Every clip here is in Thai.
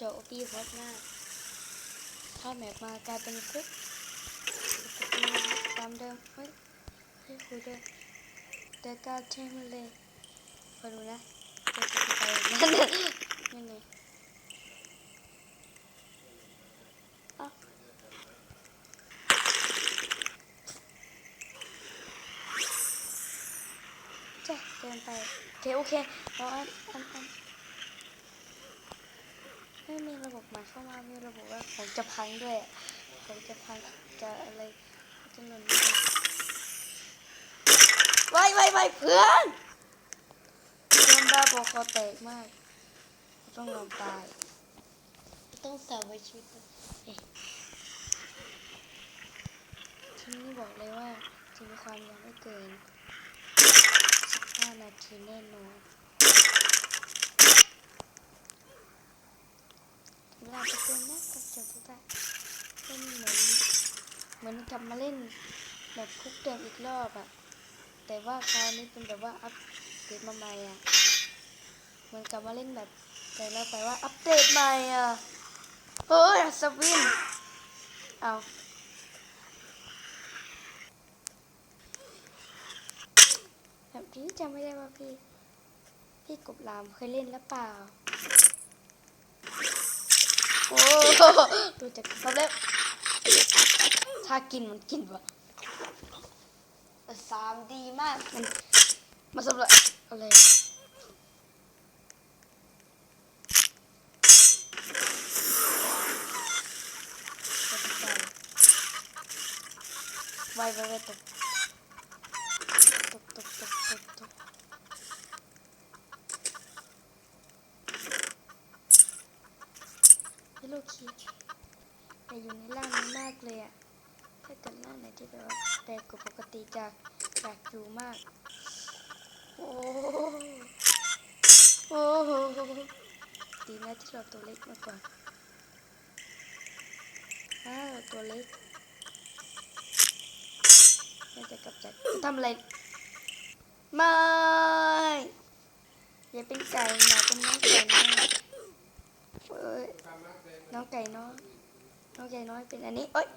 จอโอปีฮอตมากเข้าแมปมากลายเป็นคุกปตามเดิมเฮ้ยเฮ้คุยด้วยแต่การเทมเลยมาดูนะจะไปนั่นนั่นเอ้าจ้ะเดินไปโอเคโอเคเราอันอันอัน ไม่มีระบบใหม่เข้ามา มีระบบว่าของจะพังด้วยของจะพังจะอะไรจะหนุนด้ไว้ไว้ไว้เพื่อนเพื่อนบ้าบอคอแตกมาก ต้องยอมตาย ต้องเสาไว้ชีวิตทีนี้บอกเลยว่าจะมีความยาวไม่เกิน15นาทีแน่นอน เวลาจะเกินนะกับจบทุกอย่างเล่นเหมือนเหมือนกลับมาเล่นแบบคุกเดิมอีกรอบอะแต่ว่าคราวนี้เป็นแบบว่าอัปเดตมาใหม่อะเหมือนกลับมาเล่นแบบ แต่เราแต่ว่าอัปเดตใหม่อะเฮ้ยอัศวินเอาแบบนี้จำไม่ได้ว่าพี่ พี่กบลามเคยเล่นหรือเปล่า โอ้ดูจากสำเร็จถ้ากินมันกินวะสามดีมาก มันมาสำเร็จอะไรไวไวไวตกตกตกตกตก แต่อยู่ในร่างนี้มากเลยอะถ้าเกิดร่างไหนที่แบบว่าแปลกกว่าปกติจากจากอยู่มากโอ้โหโอ้โหดีนะที่เราตัวเล็กมากกว่าอ้าวตัวเล็กน่าจะกลับจากทำอะไรไม่อย่าเป็นไก่นาเป็นน้องไก่นะเอ้ย น้องไก่น้อย น้องไก่น้อย เป็นอันนี้เอ้ย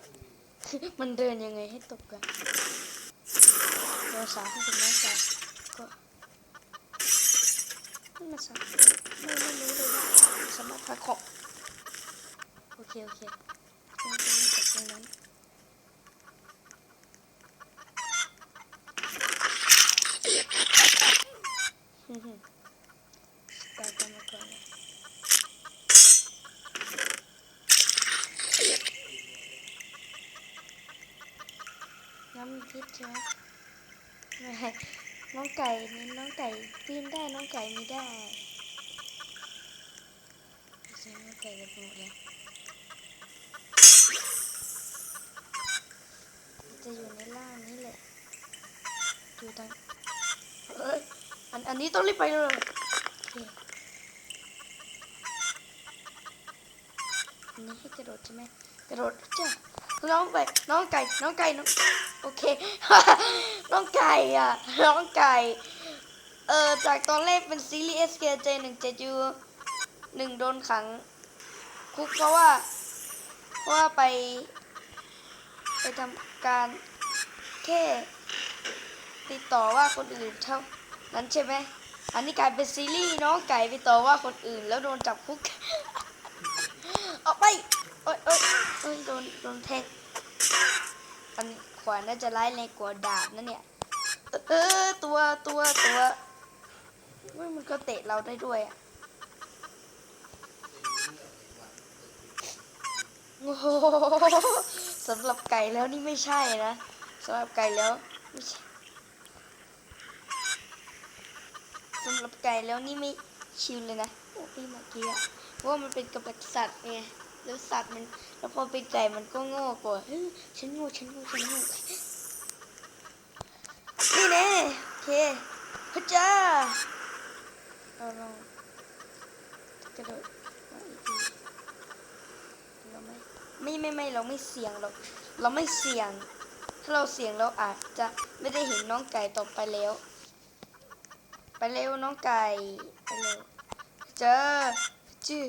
มันเดินยังไงให้ตกกันเราสาวที่เป็นน้องไก่ก็ไม่มาสาวไม่ไม่รู้เลยว่าสามารถพาของโอเคโอเคตรงนี้กับตรงนั้นฮึ่มๆตายกันมาก่อนเลย น้ำมีพิษใช่ไหมไม่น้อง ไก่นี่น้องไก่ปีนได้น้องไก่ม่ได้ใช่น้องไก่กันหมดเลยจะอยู่ในล่างนี้แหละอยู่ทางเอ้ยอันอันนี้ต้องรีบไปเลยอันนี้ให้กระโดดใช่ไหมกระโดดจ้ะ น้องไปน้องไก่น้องไก่น้องโอเค น้องไก่อะ น้องไก่ เออจากตอนแรกเป็นซีรีส์ SKJ หนึ่งเจจูหนึ่งโดนขัง คุกเพราะว่าเพราะว่าไป ไปทำการแค่ติดต่อว่าคนอื่นเท่านั้นใช่ไหมอันนี้กลายเป็นซีรีส์น้องไก่ไปต่อว่าคนอื่นแล้วโดนจับคุก ออกไป โอ้ยโอ้ยโอ้ยโดนโดนแทงอันขวานน่าจะร้ายแรงกว่าดาบนะเนี่ย เออตัวตัวตัวเว้ยมันก็เตะเราได้ด้วยอะโอ้โหสำหรับไก่แล้วนี่ไม่ใช่นะสำหรับไก่แล้วไม่ใช่สำหรับไก่แล้วนี่ไม่ชิวเลยนะ โอ้พี่เมื่อกี้อะว่ามันเป็นกับสัตว์ไง แล้วสัตว์มันแล้วพอเป็นไก่มันก็โง่กว่าเฮ้ยฉันโง่ฉันโง่ฉันโง่นี่แน่โอเคพระเจ้าเราลองกระโดดมาอีกทีเราไม่ไม่ไม่ไม่เราไม่เสี่ยงหรอกเราไม่เสี่ยง ถ้าเราเสี่ยงเราอาจจะไม่ได้เห็นน้องไก่ต่อไปแล้ว ไปเร็วน้องไก่ไปเร็วเจ้าจื้อ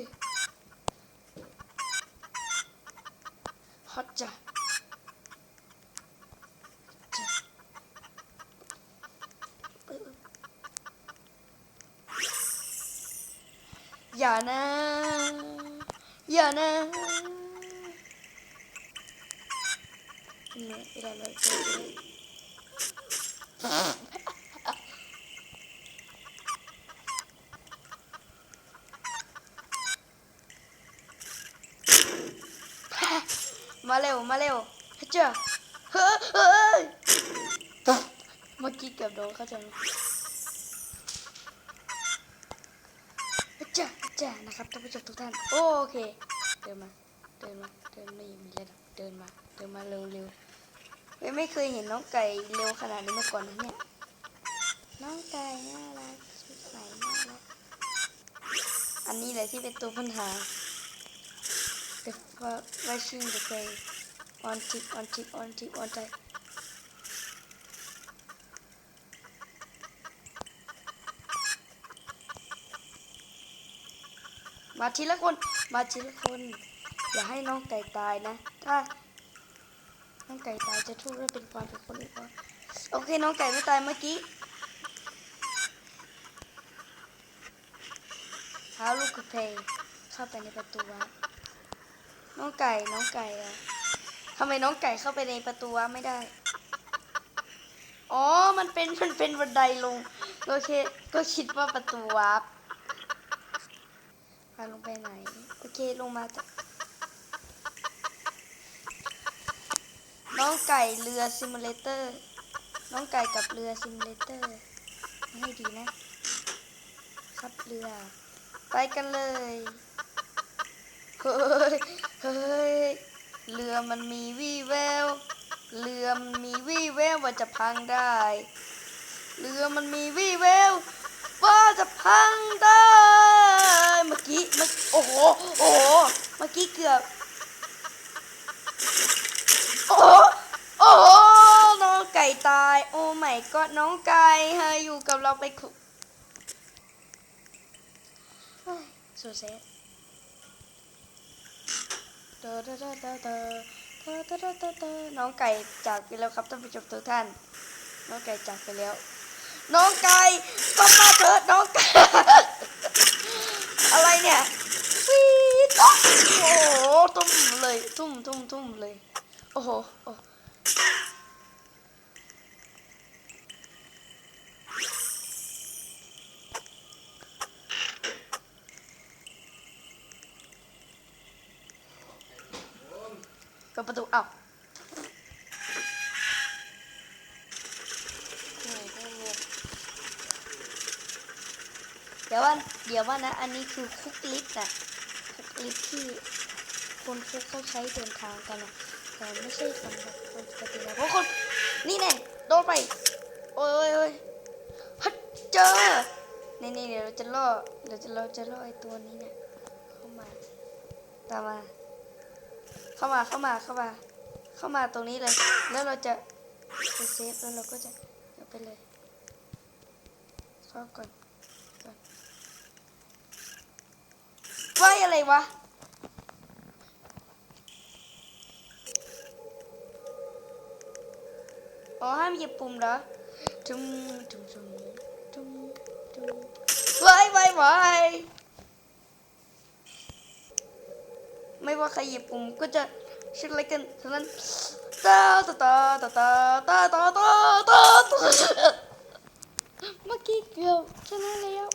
화자. 연아 연아 일어나 일어나 มาเร็วมาเร็วเจ้าเฮ้ยเมื่อกี้เกือบโดนเข้าใจไหมจ้าจ้านะครับท่านผู้ชมทุกท่านโอเคเดินมาเดินมาเดินไม่มีระดับเดินมาเดินมาเร็วเร็วไม่เคยเห็นน้องไก่เร็วขนาดนี้มาก่อนนะเนี่ยน้องไก่น่ารักสดใสน่ารักอันนี้แหละที่เป็นตัวปัญหา The fuck rushing the play on tick on tick on tick on tick มาทีละคน มาทีละคน อย่าให้น้องไก่ตายนะ ถ้า น้องไก่ตายจะทุกข์และเป็นความเป็นคนอื่นก่อนโอเค น้องไก่ไม่ตายเมื่อกี้ How look could play เข้าไปในประตูวะน้องไก่ น้องไก่อะ ทำไมน้องไก่เข้าไปในประตูวะไม่ได้ อ๋อ มันเป็นมันเป็นบันไดลง โอเค ก็คิดว่าประตูวาร์ปพาลงไปไหน โอเคลงมาจ้ะน้องไก่เรือซิมูเลเตอร์ น้องไก่กับเรือซิมูเลเตอร์ให้ดีนะ ครับเรือ ไปกันเลย เฮ้ย เฮ้ย เรือมันมีวี่แวว เรือมันมีวี่แววว่าจะพังได้ เรือมันมีวี่แววว่าจะพังได้ เมื่อกี้เมื่อโอ้โห โอ้โห เมื่อกี้เกือบ โอ้โห โอ้โห น้องไก่ตาย โอ้ไม่ก็น้องไก่เฮ้ยอยู่กับเราไปขุสุดเซต เตอเตอเตอเตอเตอเตอเตอเตอเตอน้องไก่จากไปแล้วครับท่านผู้ชมทุกท่าน น้องไก่จากไปแล้ว น้องไก่ก็มาเถิดน้องไก่อะไรเนี่ยฟีดโอ้โหทุ่มเลยทุ่มทุ่มทุ่มเลย โอ้โห เปิดประตูอ้าวเดี๋ยวว่าเดี๋ยวว่านะ อันนี้คือคุกลิฟต์อะคุกลิฟต์ที่คนคุกเขาใช้เดินทางกันอะแต่ไม่ใช่สำหรับคนปกตินะเพราะคนนี่แน่โดนไป โอ้ยโอ้ยโอ้ยฮัดเจอนี่นี่เดี๋ยวเราจะล่อเดี๋ยวเราจะล่อไอตัวนี้เนี่ยเข้ามาตามมา เข้ามาเข้ามาเข้ามา เข้ามาตรงนี้เลย แล้วเราจะไปเซฟแล้วเราก็จะเอาไปเลยเข้าก่อนก่อนว่ายอะไรวะอ๋อห้ามหยียบปุ่มเหรอจุ่มจุ่มจุ่มจุ่มจุ่มไว้ไว้ไว้ ไม่ว่าใครหยียบปุ่มก็จะชื่ออะไรกันทั้งนั้นตาตาตาตาตาตาตาตาตาตาเมื่อกี้เกือบชนะแล้ว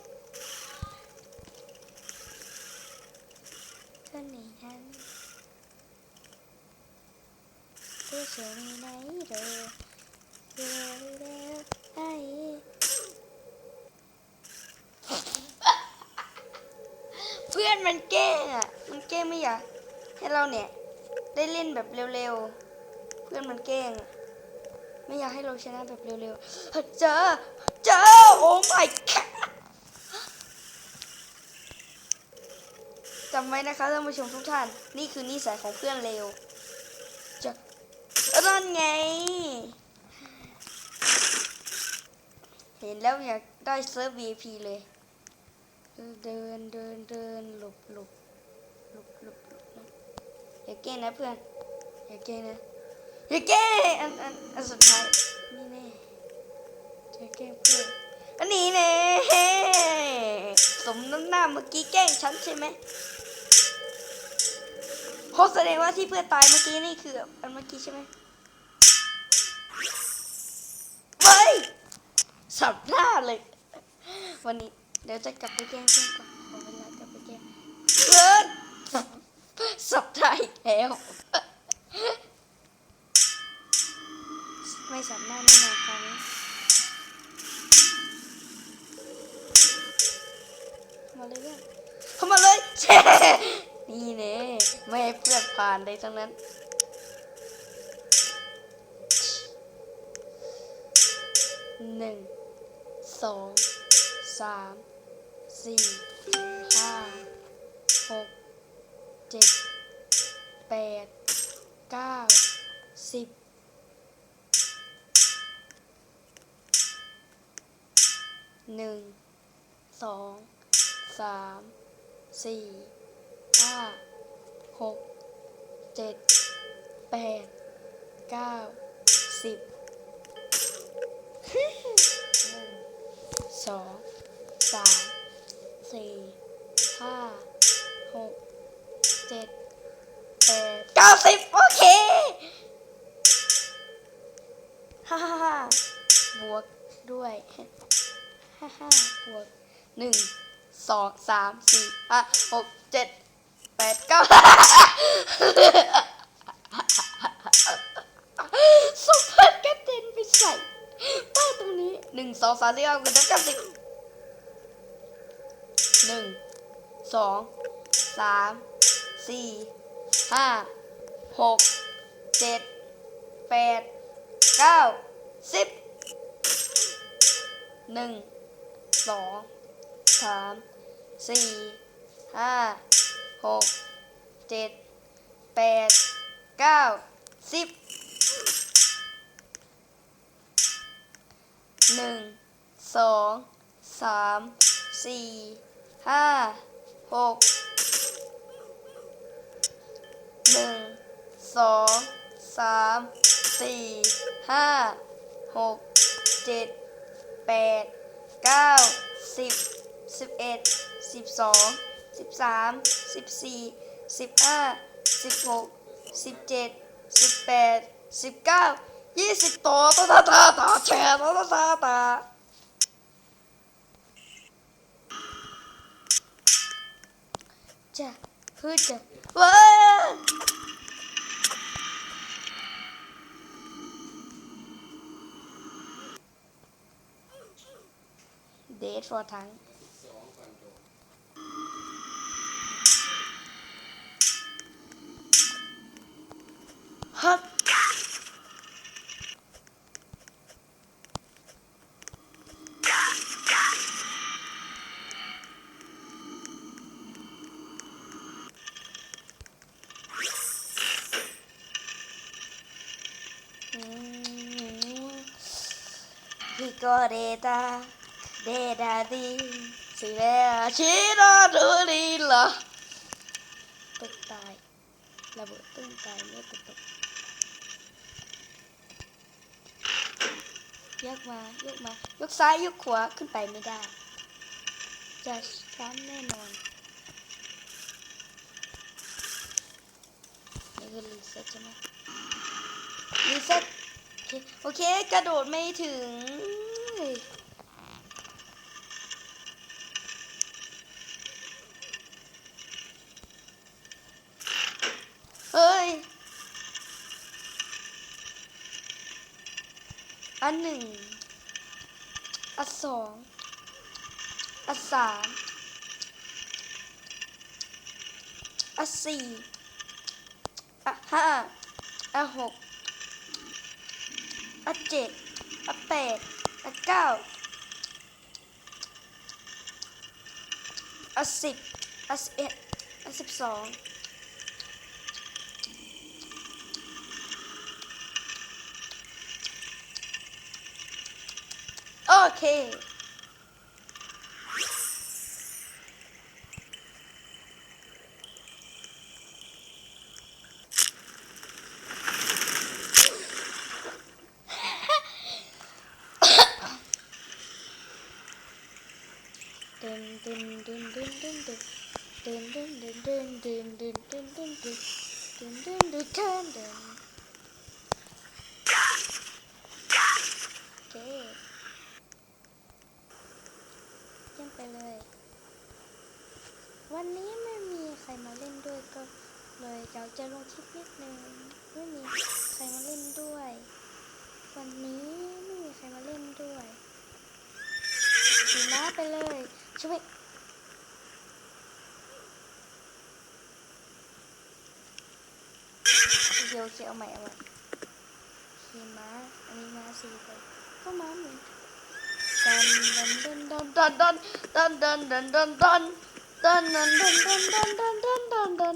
เธอหนีฉันเธอเฉยไหนเด้อเพื่อนมันแก้งอะมันแก้งไม่อยาก ให้เราเนี่ย ได้เล่นแบบเร็วๆ เพื่อนมันแกล้ง ไม่อยากให้เราชนะแบบเร็วๆ เจอ เจอ โอ้ my god จำไว้นะคะท่านผู้ชมทุกท่าน นี่คือนิสัยของเพื่อนเร็วจะนั่นไง เห็นแล้วอยากได้เซิร์ฟ VIP เลย เดินเดินเดินหลบหลบหลบหลบ อย่าแกล้งนะเพื่อน อย่าแกล้งนะ อย่าแกล้งอันอันอันสุดท้าย นี่แน่จะแกล้งเพื่อน อันนี้แน่สมน้ำหน้าเมื่อกี้แกล้งฉันใช่ไหมเพราะแสดงว่าที่เพื่อนตายเมื่อกี้นี่คืออันเมื่อกี้ใช่ไหมเฮ้ยสับหน้าเลย วันนี้เดี๋ยวจะกลับไปแกล้งเพื่อนก่อนขอเวลากลับไปแกล้งเพื่อน สับหน้าอีกแล้ว ไม่สับหน้าแน่นอนคราวนี้เข้ามาเลยเพื่อนเข้ามาเลยแช่นี่เน่ไม่ให้เพื่อนผ่านเลยทั้งนั้นหนึ่งสองสามสี่ห้าหก เจ็ดแปดเก้าสิบหนึ่งสองสามสี่ห้าหกเจ็ดแปดเก้าสิบหนึ่งสองสามสี่ห้าหก เจ็ดแปดเก้าสิบโอเคฮ่าฮ่าฮ่าบวกด้วยฮ่าฮ่าบวกหนึ่งสองสามสี่ห้าหกเจ็ดแปดเก้าสมพันกระเด็นไปใส่ป้ายตรงนี้หนึ่งสองสามสี่ห้าหกเจ็ดแปดเก้าสิบหนึ่งสองสาม สี่ห้าหกเจ็ดแปดเก้าสิบหนึ่งสองสามสี่ห้าหกเจ็ดแปดเก้าสิบหนึ่งสองสามสี่ห้าหก สองสามสี่ห้าหกเจ็ดแปดเก้าสิบสิบเอ็ดสิบสองสิบสามสิบสี่สิบห้าสิบหกสิบเจ็ดสิบแปดสิบเก้ายี่สิบต่อต่อต่อต่อต่อแชร์ต่อต่อต่อต่อจะพูดจะว้า เดทฟอร์ทั้งฮั บ Ricorda della di si vea cino du di la ตึกตายระเบิดตึ้งตายไม่ตกตกยกมายกมายกซ้ายยกขวาขึ้นไปไม่ได้ จะซ้ำแน่นอนนี่คือรีเซ็ตใช่ไหมรีเซ็ตโอเคโอเคกระโดดไม่ถึง เฮ้ย อันหนึ่ง อันสอง อันสาม อันสี่ อันห้า อันหก อันเจ็ด อันแปด อันเก้า อันสิบ อันสิบเอ็ด อันสิบสอง Okay. dun dun dun dun dun dun dun dun dun dun dun dun dun dun dun dun dun dun dun เลยอยาจะลงคลิปนิดนึงไม่มีใครมาเล่นด้วย วันนี้ไม่มีใครมาเล่นด้วยขี่ม้าไปเลยช่วยเดี๋ยวเขียวใหม่เอาใหม่ขี่ม้าอันนี้ม้าสี่ไปก็ม้าเหมือนดันดันดันดันดันดันดันดันดันดันดันดันดันดันดันดันดันดัน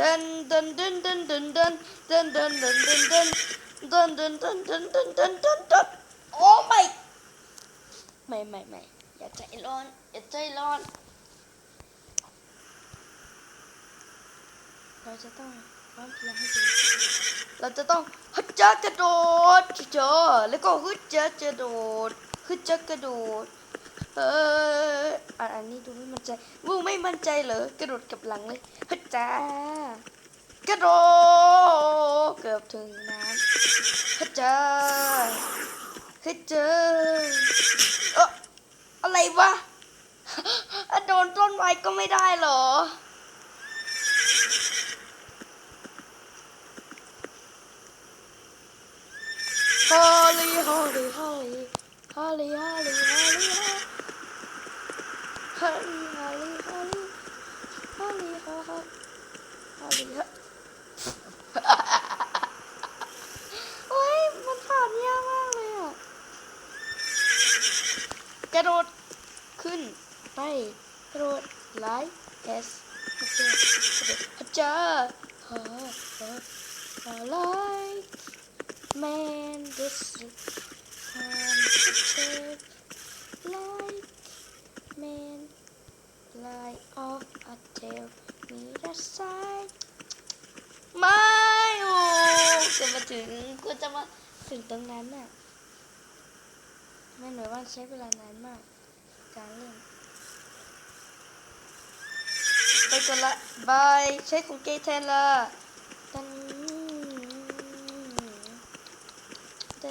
ดัน dun dun dun dun dun dun dun dun dun dun dun dun dun dun dun dun dun dun โอ้ไม่ไม่ไม่ไม่อย่าใจร้อนอย่าใจร้อนเราจะต้องร้องเพลงให้ดีเราจะต้องฮึดจักระโดดเจอแล้วก็ฮึดจักระโดดฮึดจักกระโดด เอออันอันนี้ดูไม่มั่นใจวูไม่มั่นใจเหรอกระโดดกับหลังเลยฮึจ้ากระโดดเกือบถึงน้ำฮึจ้าฮึดเจอเอออะไรวะโดนต้นไม้ก็ไม่ได้เหรอฮอลลี่ฮอลลี่ฮอลลี่ฮอลลี่ฮอลลี่าลีฮาลีฮาลีฮาลีฮาฮาฮาลีฮะโอ้ยมันผ่านยากมากเลยอะกระโดดขึ้นไปกระโดดไลท์เอสอาจารย์ฮะฮะฮะไลท์แมนดิส and check like Man, fly off a tail me the side. ไม่โอ้จะมาถึงกูจะมาถึงตรงนั้นน่ะไม่หน่อยว่าใช้เวลานานมาก การเล่นไปก่อนละบายใช้ของเกย์แทนละตันติ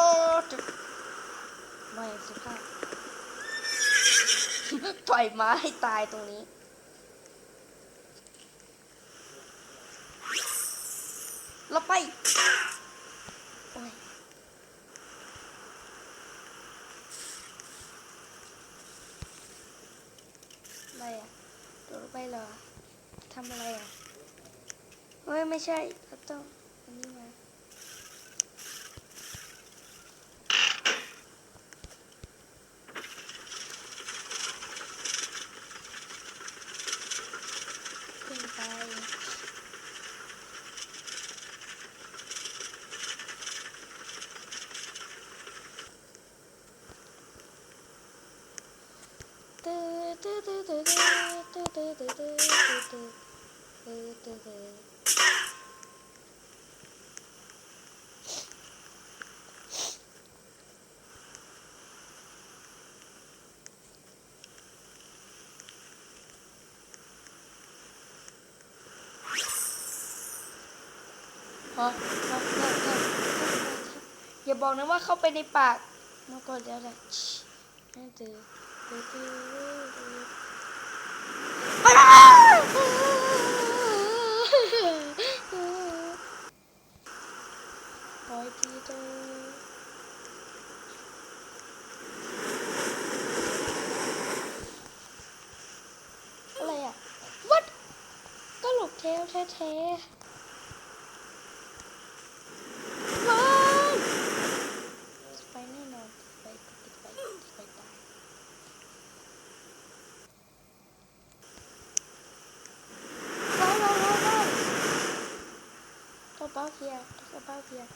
ปล่อยม้าให้ตายตรงนี้แล้วไปอะไรอะโดดลงไปเหรอทำอะไรอะเฮ้ยไม่ใช่เราต้อง อย่าบอกนะว่าเข้าไปในปากนกก็แล้วแหละชินั่นตือตือตือตือไปแล้วปล่อยทีเถอะอะไรอะ วัดก็หลบเทลแท้ๆว้ายไปแน่นอนไปติดไปติดไปตายว้ายว้ายว้ายว้าย Talk about here talk about here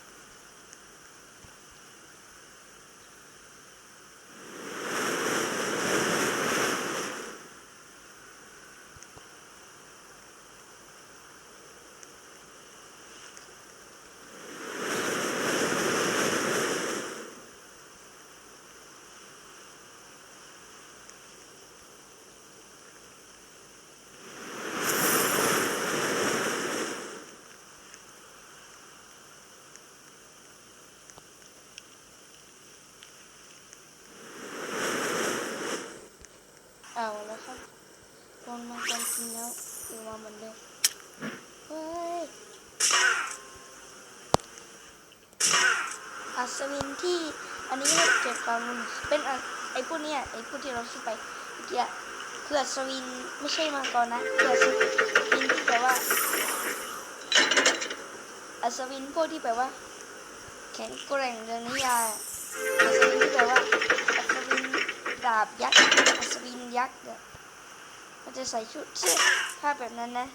เอาแล้วครับลองมากันกินแล้วเอวมาเหมือนเดิมเฮ้ย อัศวินที่อันนี้เก็บความมันเป็นไอ้พวกเนี้ยไอ้พวกที่เราซื้อไปเมื่อกี้อะคืออัศวินไม่ใช่มังกรนะคืออัศวินที่แปลว่าอัศวินพวกที่แปลว่า แข็งแกร่งเรื่องนิยายอะอัศวินที่แปลว่าอัศวินดาบยักษ์อัศวินยักษ์เนี่ยมันจะใส่ชุดเสื้อผ้าแบบนั้นนะ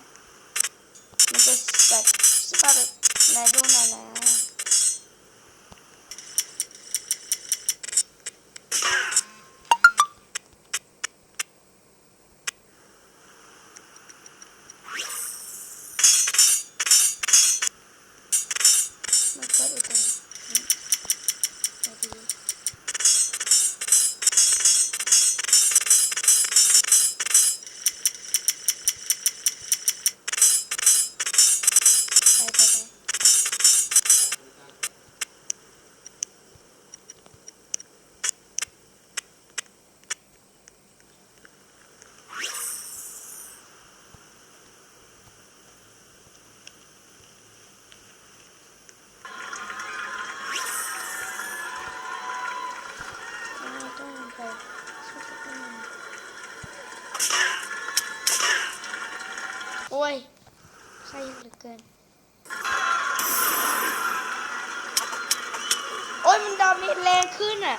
ใครเหลือเกิน โอ้ยมันดาเมจแรงขึ้นอะ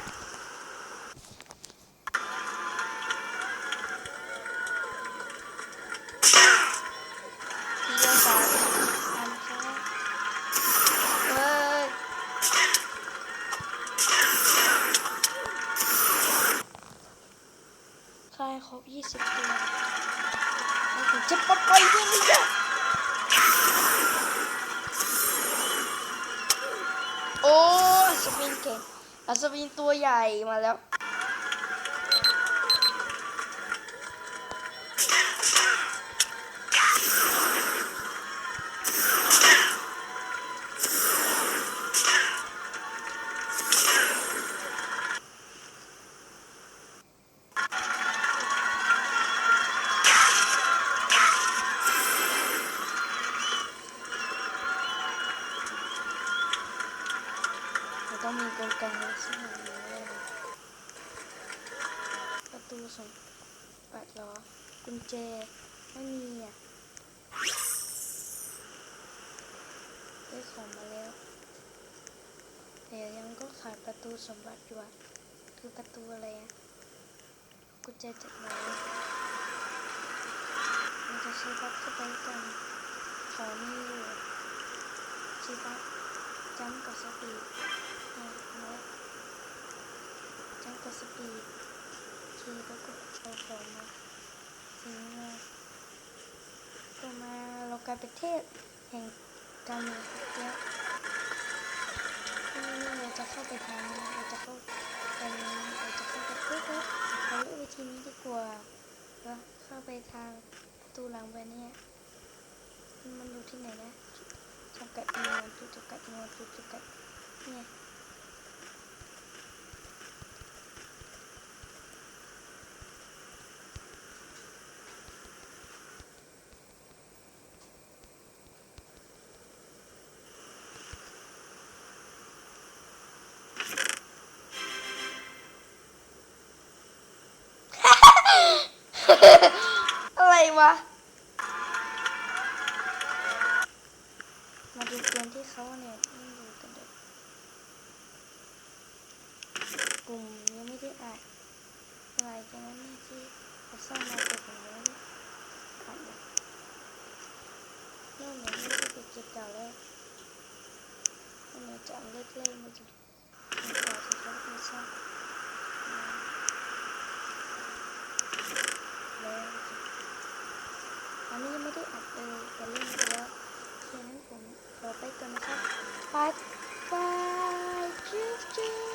กุญแจจากไหนมันจะใช้บัตรเข้าไปกันขอมีอยู่ใช้บัตรจำกับสปีดเนี่ยนะจังกับสปีดคีย์แล้วก็เอาของมาทิ้งมาก็มาเรากลายเป็นเทพแห่งการเมืองแล้วนี่เราจะเข้าไปทางนี้เราจะเข้า ไปเราจะเข้าไปเพื่อเราเลือกวิธีนี้ดีกว่าแล้วเข้าไปทางประตูหลังไปเนี่ยมันอยู่ที่ไหนนะจุดจำกัดจำนวนจุดจำกัดจำนวนจุดจำกัดเนี่ย อะไรวะ มาดูเกมที่เขาเนี่ยนี่ดูกันเด็กกลุ่มยังไม่ได้อัดอะไรกันนี่ที่เขาสร้างมาเป็นของเราเนี่ยอัดเลยนี่เหมือนไม่ได้ไปเก็บเก่าแล้วเนี่จะเล็กๆมาดูมาต่อที่เขาไม่สร้าง ลยตอนนี้ยังไม่ได้อัดเลยแต่เล่นแล้วเพียงนั้นผมรอไปก่อนนะครับบายบายจิ๊บ